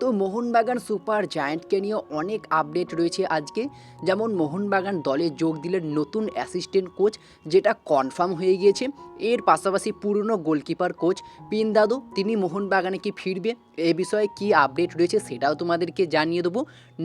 তো মোহনবাগান সুপার জায়ান্টকে নিয়ে অনেক আপডেট রয়েছে আজকে। যেমন মোহনবাগান দলে যোগ দিলেন নতুন অ্যাসিস্ট্যান্ট কোচ, যেটা কনফার্ম হয়ে গিয়েছে। এর পাশাপাশি পুরনো গোলকিপার কোচ পিনদাদু, তিনি মোহনবাগানে কি ফিরবে? এ বিষয়ে কি আপডেট রয়েছে সেটাও তোমাদেরকে জানিয়ে দেবো।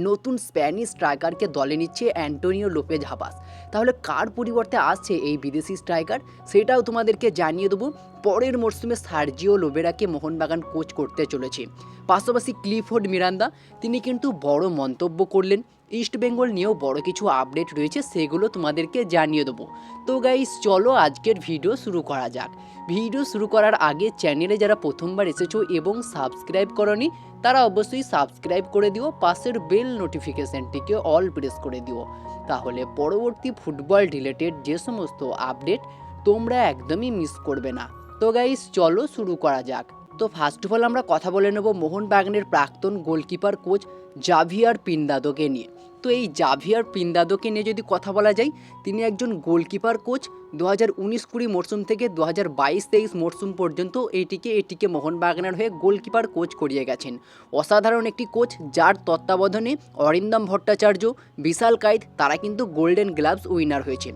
নতুন স্প্যানিশ স্ট্রাইকারকে দলে নিচ্ছে অ্যান্টোনিও লোপেজ হাবাস তাহলে কার পরিবর্তে আসছে এই বিদেশি স্ট্রাইকার? সেটাও তোমাদেরকে জানিয়ে দেবো। পরের মরশুমে সার্জিও লোবেরাকে মোহনবাগান কোচ করতে চলেছে। পাশাপাশি ক্লিফোর্ড মিরান্দা, তিনি কিন্তু বড় মন্তব্য করলেন। ইস্ট বেঙ্গল নিয়েও বড় কিছু আপডেট রয়েছে, সেগুলো তোমাদেরকে জানিয়ে দেবো। তো গাইস চলো আজকের ভিডিও শুরু করা যাক। ভিডিও শুরু করার আগে চ্যানেলে যারা প্রথমবার এসেছ এবং সাবস্ক্রাইব করনি, তারা অবশ্যই সাবস্ক্রাইব করে দিও, পাশের বেল নোটিফিকেশনটিকে অল প্রেস করে দিও। তাহলে পরবর্তী ফুটবল রিলেটেড যে সমস্ত আপডেট তোমরা একদমই মিস করবে না। তো গাইস চলো শুরু করা যাক। তো ফার্স্ট অফ অল আমরা কথা বলে নেব মোহনবাগানের প্রাক্তন গোলকিপার কোচ জাভিয়ার পিন্দাদোকে নিয়ে। তো এই জাভিয়ার পিন্দাদোকে নিয়ে যদি কথা বলা যায়, তিনি একজন গোলকিপার কোচ দু হাজার উনিশ কুড়ি মরশুম থেকে দু হাজার বাইশ তেইশ মরশুম পর্যন্ত এইটিকে এটিকে মোহনবাগানের হয়ে গোলকিপার কোচ করিয়ে গেছেন। অসাধারণ একটি কোচ যার তত্ত্বাবধানে অরিন্দম ভট্টাচার্য, বিশাল কাইত, তারা কিন্তু গোল্ডেন গ্লাভস উইনার হয়েছে।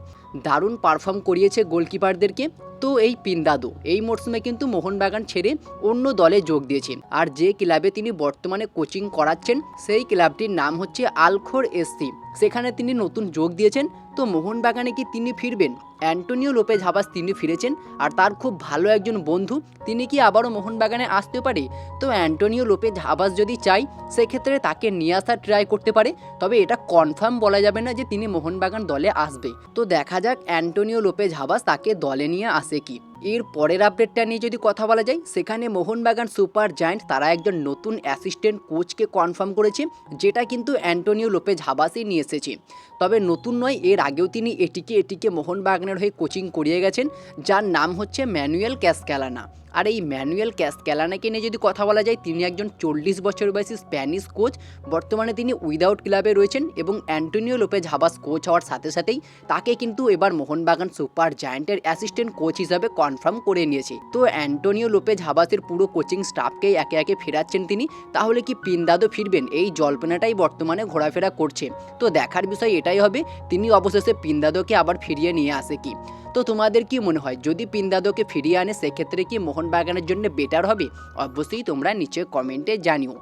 দারুণ পারফর্ম করিয়েছে গোলকিপারদেরকে তো এই পিন্দাদু, এই মরশুমে কিন্তু মোহনবাগান ছেড়ে অন্য দলে যোগ দিয়েছে। আর যে ক্লাবে তিনি বর্তমানে কোচিং করাচ্ছেন, সেই ক্লাবটির নাম হচ্ছে আলখোর এসসি। সেখানে তিনি নতুন যোগ দিয়েছেন। তো মোহনবাগানে কি তিনি ফিরবেন? অ্যান্টোনিও লোপেজ হাবাস তিনি ফিরেছেন। আর তার খুব ভালো একজন বন্ধু, তিনি কি আবারও মোহনবাগানে আসতে পারে? তো অ্যান্টোনিও লোপেজ হাবাস যদি চাই সেক্ষেত্রে তাকে নিয়ে আসার ট্রাই করতে পারে। তবে এটা কনফার্ম বলা যাবে না যে তিনি মোহনবাগান দলে আসবে। তো দেখা যাক অ্যান্টোনিও লোপেজ হাবাস তাকে দলে নিয়ে আসে কি। এর পরের আপডেটটা নিয়ে যদি কথা বলা যায়, সেখানে মোহনবাগান সুপার জায়েন্ট তারা একজন নতুন অ্যাসিস্ট্যান্ট কোচকে কনফার্ম করেছে, যেটা কিন্তু অ্যান্টোনিও লোপেজ হাবাসি নিয়ে এসেছে। তবে নতুন নয়, এর আগেও তিনি এটিকে এটিকে মোহনবাগানের হয়ে কোচিং করিয়ে গেছেন, যার নাম হচ্ছে ম্যানুয়েল ক্যাসক্যালানা। আর এই ম্যানুয়েল ক্যাসক্যালানাকে নিয়ে যদি কথা বলা যায়, তিনি একজন চল্লিশ বছর বয়সী স্প্যানিশ কোচ। বর্তমানে তিনি উইদাউট ক্লাবে রয়েছেন এবং অ্যান্টোনিও লোপেজ হাবাস কোচ হওয়ার সাথে সাথেই তাকে কিন্তু এবার মোহনবাগান সুপার জায়ান্টের অ্যাসিস্ট্যান্ট কোচ হিসাবে কনফার্ম করে নিয়েছে। তো অ্যান্টোনিও লোপেজ হাবাসের পুরো কোচিং স্টাফকেই একে একে ফেরাচ্ছেন তিনি। তাহলে কি পিন্দাদও ফিরবেন? এই জল্পনাটাই বর্তমানে ঘোরাফেরা করছে। তো দেখার বিষয় এটাই হবে, তিনি অবশেষে পিন্দাদোকে আবার ফিরিয়ে নিয়ে আসে কি? তো তোমাদের কি মনে হয়, যদি পিন্দাদোকে ফিরিয়ে আনে, সেক্ষেত্রে কি মোহনবাগানের জন্য বেটার হবে? অবশ্যই তোমরা নিচে কমেন্টে জানিও।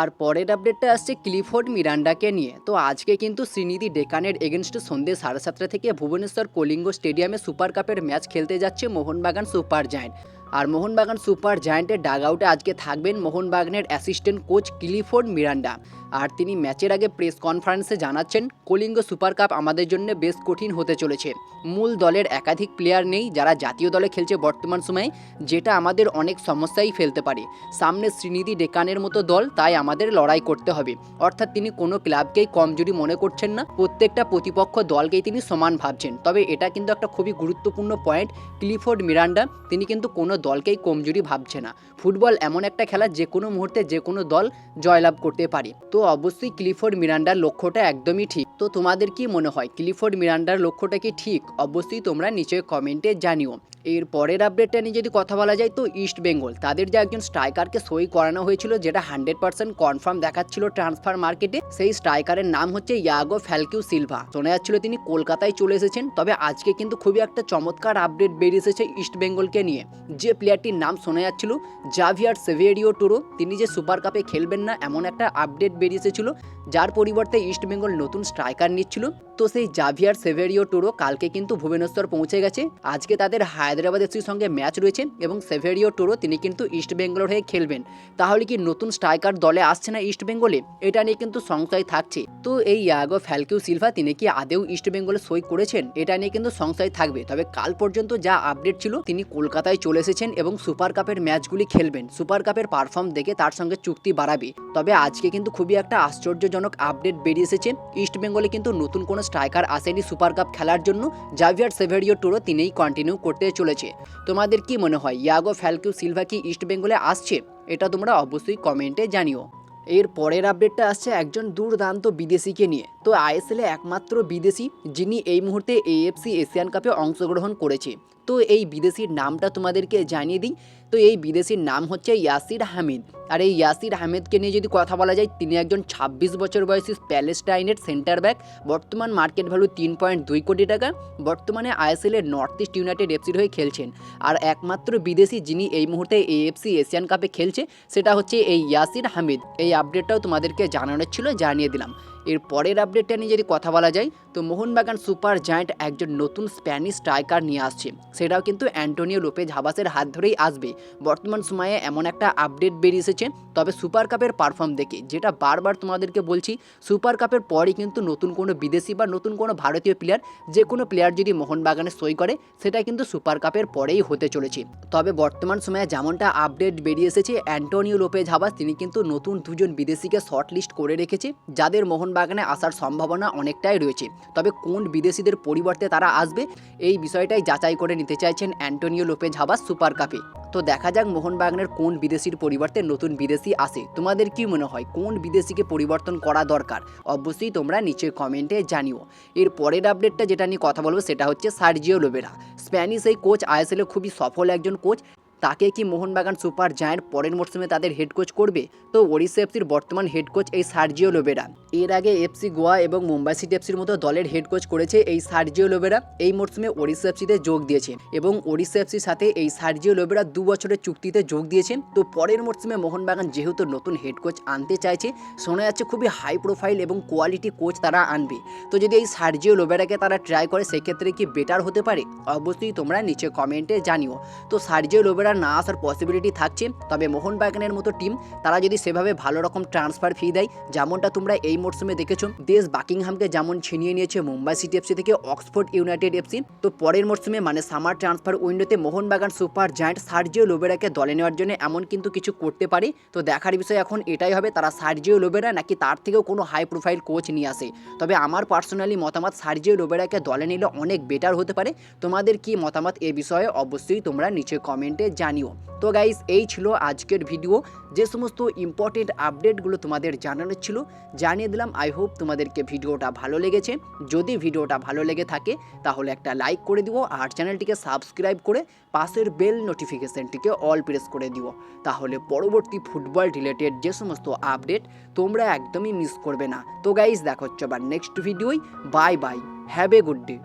আর পরের আপডেটটা আসছে ক্লিফোর্ড মিরান্ডাকে নিয়ে। তো আজকে কিন্তু শ্রীনিধি ডেকানের এগেনস্ট সন্ধ্যে সাড়ে সাতটা থেকে ভুবনেশ্বর কলিঙ্গ স্টেডিয়ামে সুপার কাপের ম্যাচ খেলতে যাচ্ছে মোহনবাগান সুপার জায়ান্ট আর মোহনবাগান সুপার জায়ান্টের ডাগ আউটে আজকে থাকবেন মোহনবাগানের অ্যাসিস্ট্যান্ট কোচ ক্লিফোর্ড মিরান্ডা। আর তিনি ম্যাচের আগে প্রেস কনফারেন্সে জানাচ্ছেন, কলিঙ্গ সুপার কাপ আমাদের জন্য বেশ কঠিন হতে চলেছে। মূল দলের একাধিক প্লেয়ার নেই যারা জাতীয় দলে খেলছে বর্তমান সময়ে, যেটা আমাদের অনেক সমস্যাই ফেলতে পারে। সামনে শ্রীনিধি ডেকানের মতো দল, তাই আমাদের লড়াই করতে হবে। অর্থাৎ তিনি কোনো ক্লাবকেই কমজোরি মনে করছেন না। প্রত্যেকটা প্রতিপক্ষ দলকেই তিনি সমান ভাবছেন। তবে এটা কিন্তু একটা খুবই গুরুত্বপূর্ণ পয়েন্ট, ক্লিফোর্ড মিরান্ডা। তিনি কিন্তু কোনো দলকেই কমজোরি ভাবছে না। ফুটবল এমন একটা খেলা যে কোনো মুহূর্তে যে কোনো দল জয়লাভ করতে পারে। তো অবশ্যই ক্লিফোর্ড মিরান্ডার লক্ষ্যটা একদমই ঠিক। তো তোমাদের কি মনে হয়, ক্লিফোর্ড মিরান্ডার লক্ষ্যটা কি ঠিক? অবশ্যই তোমরা নিচে কমেন্টে জানিও। এর পরের আপডেটটা নিয়ে যদি কথা বলা যায় তো ইস্ট বেঙ্গল তাদের যে একজন স্ট্রাইকারকে সই করানো হয়েছিল, যেটা হান্ড্রেড পার্সেন্ট কনফার্ম দেখাচ্ছিল ট্রান্সফার মার্কেটে সেই স্ট্রাইকারের নাম হচ্ছে ইয়াগো ফ্যালকিউ সিলভা শোনা যাচ্ছিল তিনি কলকাতায় চলে এসেছেন, তবে আজকে কিন্তু খুবই একটা চমৎকার আপডেট বেরিয়ে এসেছে ইস্ট বেঙ্গলকে নিয়ে। যে প্লেয়ারটির নাম শোনা যাচ্ছিল জাভিয়ার সেভেরিও টোরো তিনি যে সুপার কাপে খেলবেন না, এমন একটা আপডেট বেরিয়ে এসেছিল যার পরিবর্তে ইস্ট বেঙ্গল নতুন স্ট্রাইকার নিচ্ছিল। তো সেই জাভিয়ার সেভেরিও টোরো কালকে কিন্তু ভুবনেশ্বর পৌঁছে গেছে। আজকে তাদের হায়দ্রাবাদ এফসির সঙ্গে ম্যাচ রয়েছে এবং সেভেরিও টোরো তিনি কিন্তু ইস্ট বেঙ্গলের হয়ে খেলবেন। তাহলে কি নতুন স্ট্রাইকার দলে আসছে না ইস্ট বেঙ্গলে এটা নিয়ে কিন্তু সংশয় থাকছে। তো এই ইয়াগো ফ্যালকিউ সিলভা তিনি কি আদেও ইস্ট বেঙ্গলে সই করেছেন? এটা নিয়ে কিন্তু সংশয় থাকবে। তবে কাল পর্যন্ত যা আপডেট ছিল, তিনি কলকাতায় চলে এসেছেন এবং সুপার কাপের ম্যাচগুলি খেলবেন। সুপার কাপের পারফর্ম দেখে তার সঙ্গে চুক্তি বাড়াবে। তবে আজকে কিন্তু খুবই একটা আশ্চর্যজনক আপডেট বেরিয়ে এসেছে। ইস্ট বেঙ্গলে কিন্তু নতুন কোনো স্ট্রাইকার আসেনি সুপার কাপ খেলার জন্য। জাভিয়ার সেভেরিও টোরো তিনিই কন্টিনিউ করতে চলেছে। তোমাদের কি মনে হয়, ইয়াগো ফ্যালকিউ সিলভা কি ইস্ট বেঙ্গলে আসছে? এটা তোমরা অবশ্যই কমেন্টে জানিও। এর পরের আপডেটটা আসছে একজন দুর্দান্ত বিদেশিকে নিয়ে। তো আইএসএলে একমাত্র বিদেশি, যিনি এই মুহূর্তে এএফসি এশিয়ান কাপে অংশগ্রহণ করেছে। তো এই বিদেশির নামটা তোমাদেরকে জানিয়ে দিই। তো এই বিদেশির নাম হচ্ছে ইয়াসির হামিদ। আর এই ইয়াসির আহমেদকে নিয়ে যদি কথা বলা যায়, তিনি একজন ছাব্বিশ বছর বয়সী প্যালেস্টাইনের সেন্টার ব্যাক। বর্তমান মার্কেট ভ্যালু তিন পয়েন্ট দুই কোটি টাকা। বর্তমানে আইএসএল এর নর্থ ইস্ট ইউনাইটেড এফসির হয়ে খেলছেন। আর একমাত্র বিদেশি যিনি এই মুহূর্তে এএফসি এশিয়ান কাপে খেলছে, সেটা হচ্ছে এই ইয়াসির হামিদ। এই আপডেটটাও তোমাদেরকে জানানোর ছিল, জানিয়ে দিলাম। এর পরের আপডেটটা নিয়ে যদি কথা বলা যায়, তো মোহনবাগান সুপার জায়ান্ট একজন নতুন স্প্যানিশ স্ট্রাইকার নিয়ে আসছে। সেটাও কিন্তু অ্যান্টোনিও লোপেজ হাবাসের হাত ধরেই আসবে। বর্তমান সময়ে এমন একটা আপডেট বেরিয়ে এসেছে। তবে সুপার কাপের পারফর্ম দেখে, যেটা বারবার তোমাদেরকে বলছি সুপার কাপের পরই কিন্তু নতুন কোনো বিদেশি বা নতুন কোনো ভারতীয় প্লেয়ার যে কোনো প্লেয়ার যদি মোহনবাগানে সই করে, সেটা কিন্তু সুপার কাপের পরেই হতে চলেছে। তবে বর্তমান সময়ে যেমনটা আপডেট বেরিয়ে এসেছে অ্যান্টোনিও লোপেজ হাবাস তিনি কিন্তু নতুন দুজন বিদেশিকে শর্ট লিস্ট করে রেখেছে, যাদের মোহনবাগানে আসার সম্ভাবনা অনেকটাই রয়েছে। তবে কোন বিদেশিদের পরিবর্তে তারা আসবে, এই বিষয়টাই যাচাই করে নিতে চাইছেন অ্যান্টোনিও লোপেজ হাবাস সুপার কাপে তো দেখা যাক মোহনবাগানের কোন বিদেশির পরিবর্তে নতুন বিদেশি আসে। তোমাদের কি মনে হয়, কোন বিদেশিকে পরিবর্তন করা দরকার? অবশ্যই তোমরা নিচে কমেন্টে জানিও। এর পরের আপডেটটা যেটা নিয়ে কথা বলব, সেটা হচ্ছে সার্জিও লোবেরা। স্প্যানিশ এই কোচ আইএসএলে খুবই সফল একজন কোচ তাকে কি মোহনবাগান সুপার জায়ান্ট পরের মরশুমে তাদের হেড কোচ করবে? তো ওড়িশা এফসির বর্তমান হেড কোচ এই সার্জিও লোবেরা। এর আগে এফসি গোয়া এবং মুম্বাই সিটি এফসির মতো দলের হেড কোচ করেছে এই সার্জিও লোবেরা। এই মরশুমে ওড়িশা এফসিতে যোগ দিয়েছে এবং ওড়িশা এফসির সাথে এই সার্জিও লোবেরা দু বছরের চুক্তিতে যোগ দিয়েছেন। তো পরের মরশুমে মোহনবাগান যেহেতু নতুন হেড কোচ আনতে চাইছে, শোনা যাচ্ছে খুবই হাই প্রোফাইল এবং কোয়ালিটি কোচ তারা আনবে। তো যদি এই সার্জিও লোবেরাকে তারা ট্রাই করে, সেক্ষেত্রে কি বেটার হতে পারে? অবশ্যই তোমরা নিচে কমেন্টে জানিও। তো সার্জিও লোবেরা না আসার পসিবিলিটি থাকছে, তবে মোহনবাগানের মতো টিম তারা যদি সেভাবে ভালো রকম ট্রান্সফার ফি দেয়, যেমনটা তোমরা এই মরশুমে দেখেছ, দেশ বাকিংহামকে যেমন ছিনিয়ে নিয়েছে মুম্বাই সিটি এফসি থেকে অক্সফোর্ড ইউনাইটেড এফসি তো পরের মরশুমে মানে সামার ট্রান্সফার উইন্ডোতে মোহনবাগান সুপার জায়ান্ট সার্জিও লোবেরাকে দলে নেওয়ার জন্য এমন কিন্তু কিছু করতে পারে, তো দেখার বিষয় এখন এটাই হবে, তারা সার্জিও লোবেরা নাকি তার থেকেও কোনো হাই প্রোফাইল কোচ নিয়ে আসে, তবে আমার পার্সোনালি মতামত সার্জিও লোবেরাকে দলে নিলে অনেক বেটার হতে পারে, তোমাদের কি মতামত এ বিষয়ে অবশ্যই তোমরা নিচে কমেন্টে জানিও। তো গাইস এই ছিল আজকের ভিডিও যে সমস্ত ইম্পর্টেন্ট আপডেটগুলো তোমাদের জানানোর ছিল, জানিয়ে দিলাম। আই হোপ তোমাদেরকে ভিডিওটা ভালো লেগেছে। যদি ভিডিওটা ভালো লেগে থাকে, তাহলে একটা লাইক করে দিও আর চ্যানেলটিকে সাবস্ক্রাইব করে পাশের বেল নোটিফিকেশনটিকে অল প্রেস করে দিও। তাহলে পরবর্তী ফুটবল রিলেটেড যে সমস্ত আপডেট তোমরা একদমই মিস করবে না। তো গাইস দেখা হচ্ছে আবার নেক্সট ভিডিওই bye bye have a good day